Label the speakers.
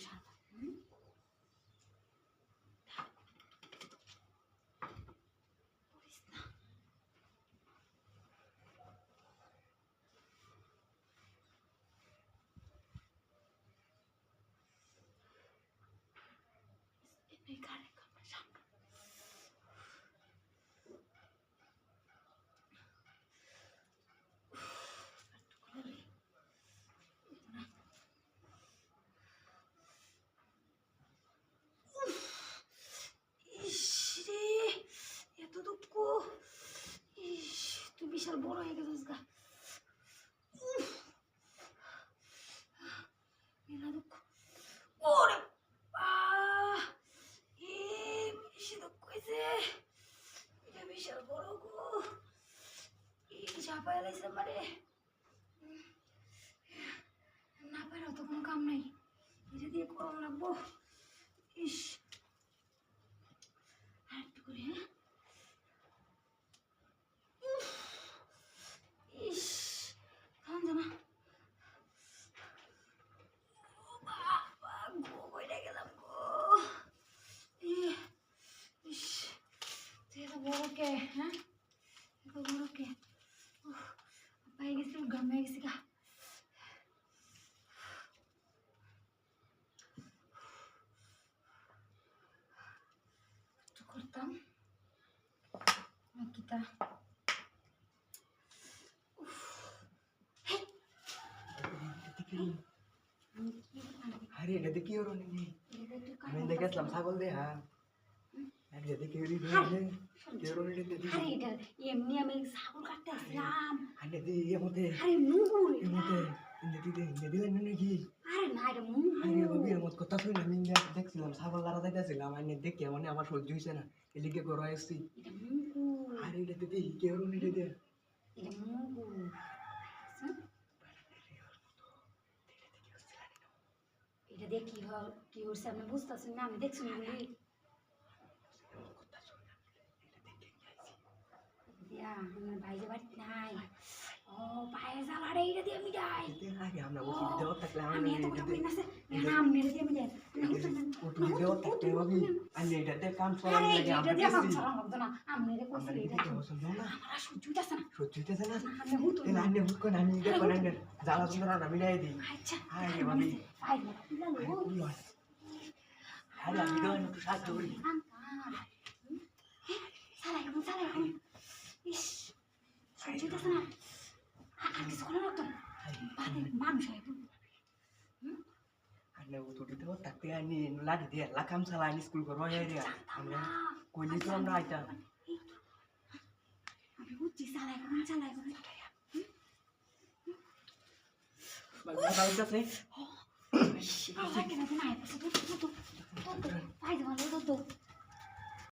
Speaker 1: 上了。嗯 বড় হয়ে গেছিস বিশাল বড় গো। এই চাপায় মানে না পারে তো কোনো কাম নাই। দিয়ে করম লাগবো। ইস আর একটু করে হ্যাঁ উফ, ইস থাম জানা ও বাবা গো কইরা গেলাম গো ই, ইস তুই এত বড় কে হ্যাঁ এত বড় কে উফ, পায়ে গেছি গামে গেছি গা একটু করতাম কিতা
Speaker 2: আরে এটা দেখি ওর নেই আমি
Speaker 1: এমনি আমি ছাগল কাটতে আসলাম
Speaker 2: আরে
Speaker 1: মুগুর
Speaker 2: আমি দেখ- দেখছিলাম ছাগল লারা যাইতেছিলাম আইনে দেখে মানে আমার সহ্য হইছে না এদিকে গড় আসছি আরে এটা দেখি কেউ দে
Speaker 1: এটা হল কি হচ্ছে আপনি বুঝতেছেন না আমি দেখছি না আমার ভাই যে বাড়িতে নাই। ও পায়ে জ্বালারে এটা দিয়ে আমি যাই।
Speaker 2: আরে আমরা ওষুধ দেওয়ার থাকলে
Speaker 1: আমি এত বড়
Speaker 2: এটা
Speaker 1: বই নাছে না আমি এটা দিয়ে আমি যাই না উঠুন না
Speaker 2: ওষুধ দেওয়ার থাকলে বাবি আমি এটাতে কাম করার লাগে আমরা
Speaker 1: দিয়ে আমার
Speaker 2: গেছি
Speaker 1: ছাড়া না। আমি এটা করছি এটা
Speaker 2: না।
Speaker 1: আমার সহ্য হইতাছে না।
Speaker 2: সহ্য হইতেছে না।
Speaker 1: না আমি হুতুন না।
Speaker 2: আন্নে হুট করে আমি দেখো না জ্বালা সুন্দর আমি নাই দিই।
Speaker 1: আচ্ছা
Speaker 2: আরে
Speaker 1: না
Speaker 2: আরে আমি একটু সাহায্য করি।
Speaker 1: সালাই এখন সালাই এখন সহ্য হইতাছে না আর আর কিছু করা লাগতো না বাদে মানুষ এখন
Speaker 2: আন্নে ও তো দিতে থাকতে আনি লাঠি দিয়ে লাকাম সালা আনি স্কুল করব যাই রে আমরা কইলি তো আমরা আইতাম
Speaker 1: আমি বুঝছি সালাই এখন সালাই এখন
Speaker 2: বাবা কালকে
Speaker 1: আমার কেন না আইতাছে তো তো তো তো পাই যাওয়া তো তো